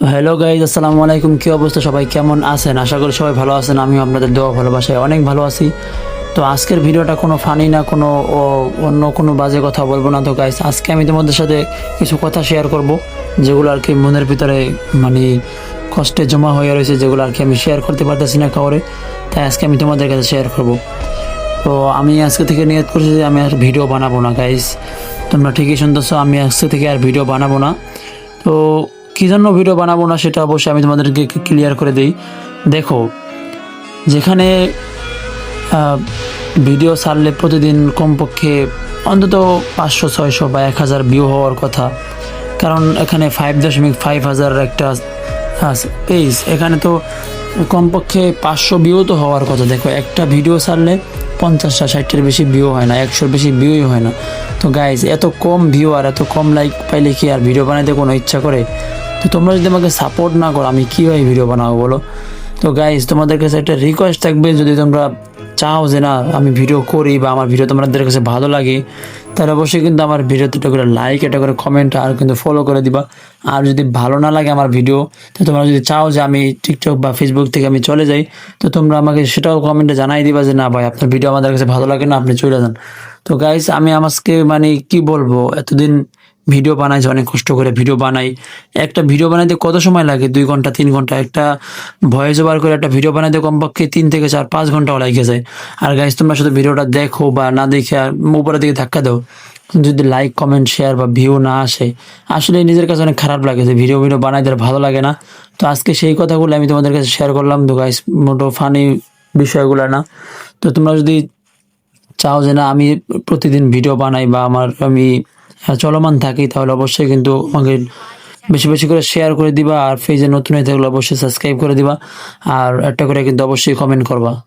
তো hello guys আসসালামু আলাইকুম। কী অবস্থা? সবাই কেমন আছেন? আশা করি সবাই ভালো আছেন। আমিও আপনাদের দেওয়া ভালোবাসায় অনেক ভালো আছি। তো আজকের ভিডিওটা কোনো ফানি না, কোনো অন্য কোনো বাজে কথা বলব না। তো গাইজ আজকে আমি তোমাদের সাথে কিছু কথা শেয়ার করব, যেগুলো আর কি মনের ভিতরে মানে কষ্টে জমা হয়ে রয়েছে, যেগুলো আর কি আমি শেয়ার করতে পারতেছি না কাউরে। তাই আজকে আমি তোমাদের কাছে শেয়ার করব। তো আমি আজকে থেকে নিয়ত করছি যে আমি আর ভিডিও বানাবো না গাইজ তোমরা ঠিকই শুনতেছো, আমি আজকে থেকে আর ভিডিও বানাবো না। তো কী জন্য ভিডিও বানাবো না সেটা অবশ্যই আমি তোমাদেরকে ক্লিয়ার করে দিই। দেখো, যেখানে ভিডিও ছাড়লে প্রতিদিন কমপক্ষে অন্তত পাঁচশো, ছয়শো বা এক হাজার ভিউ হওয়ার কথা। কারণ এখানে ফাইভ দশমিক ফাইভ হাজার একটা পেজ এখানে তো কমপক্ষে পাঁচশো ভিউ তো হওয়ার কথা। দেখো, একটা ভিডিও ছাড়লে পঞ্চাশটা, ষাটটার বেশি ভিউ হয় না, একশোর বেশি ভিউই হয় না। তো গাইজ এত কম ভিউ আর এত কম লাইক পাইলে কি আর ভিডিও বানাইতে কোনো ইচ্ছা করে? তো তোমরা যদি আমাকে সাপোর্ট না করো, আমি কীভাবে ভিডিও বানাবো বলো? তো গাইজ তোমাদের কাছে একটা রিকোয়েস্ট থাকবে, যদি তোমরা চাও যে না, আমি ভিডিও করি বা আমার ভিডিও তোমাদের কাছে ভালো লাগে, তাহলে অবশ্যই কিন্তু আমার ভিডিওতে একটা করে লাইক এটা করে কমেন্ট আর কিন্তু ফলো করে দিবা। আর যদি ভালো না লাগে আমার ভিডিও তো তোমরা যদি চাও যে আমি টিকটক বা ফেসবুক থেকে আমি চলে যাই, তো তোমরা আমাকে সেটাও কমেন্টে জানাই দিবা যে না ভাই, আপনার ভিডিও আমাদের কাছে ভালো লাগে না, আপনি চলে যান। তো গাইজ আমি আমাকে মানে কি বলব, এতদিন ভিডিও বানাই অনেক কষ্ট করে ভিডিও বানাই একটা ভিডিও বানাইতে কত সময় লাগে? দুই ঘণ্টা, তিন ঘণ্টা? একটা ভয়েস ওভার করে একটা ভিডিও বানাইতে কমপক্ষে তিন থেকে চার, পাঁচ ঘন্টাও লাগে যায়। আর গাইজ তোমরা শুধু ভিডিওটা দেখো বা না দেখে আর উপরের দিকে ধাক্কা দাও। যদি লাইক কমেন্ট শেয়ার বা ভিউ না আসে, আসলে নিজের কাছে অনেক খারাপ লাগে যে ভিডিও ভিডিও বানাইতে আর ভালো লাগে না। তো আজকে সেই কথাগুলো আমি তোমাদের কাছে শেয়ার করলাম। তো গাইজ মোটো ফানি বিষয়গুলো না। তো তোমরা যদি চাও যে না, আমি প্রতিদিন ভিডিও বানাই বা আমার আমি চলমান থাকি, তাহলে অবশ্যই কিন্তু আমাকে বেশি বেশি করে শেয়ার করে দিবা, আর পেজে নতুন হয়ে থাকলে অবশ্যই সাবস্ক্রাইব করে দিবা, আর একটা করে কিন্তু অবশ্যই কমেন্ট করবা।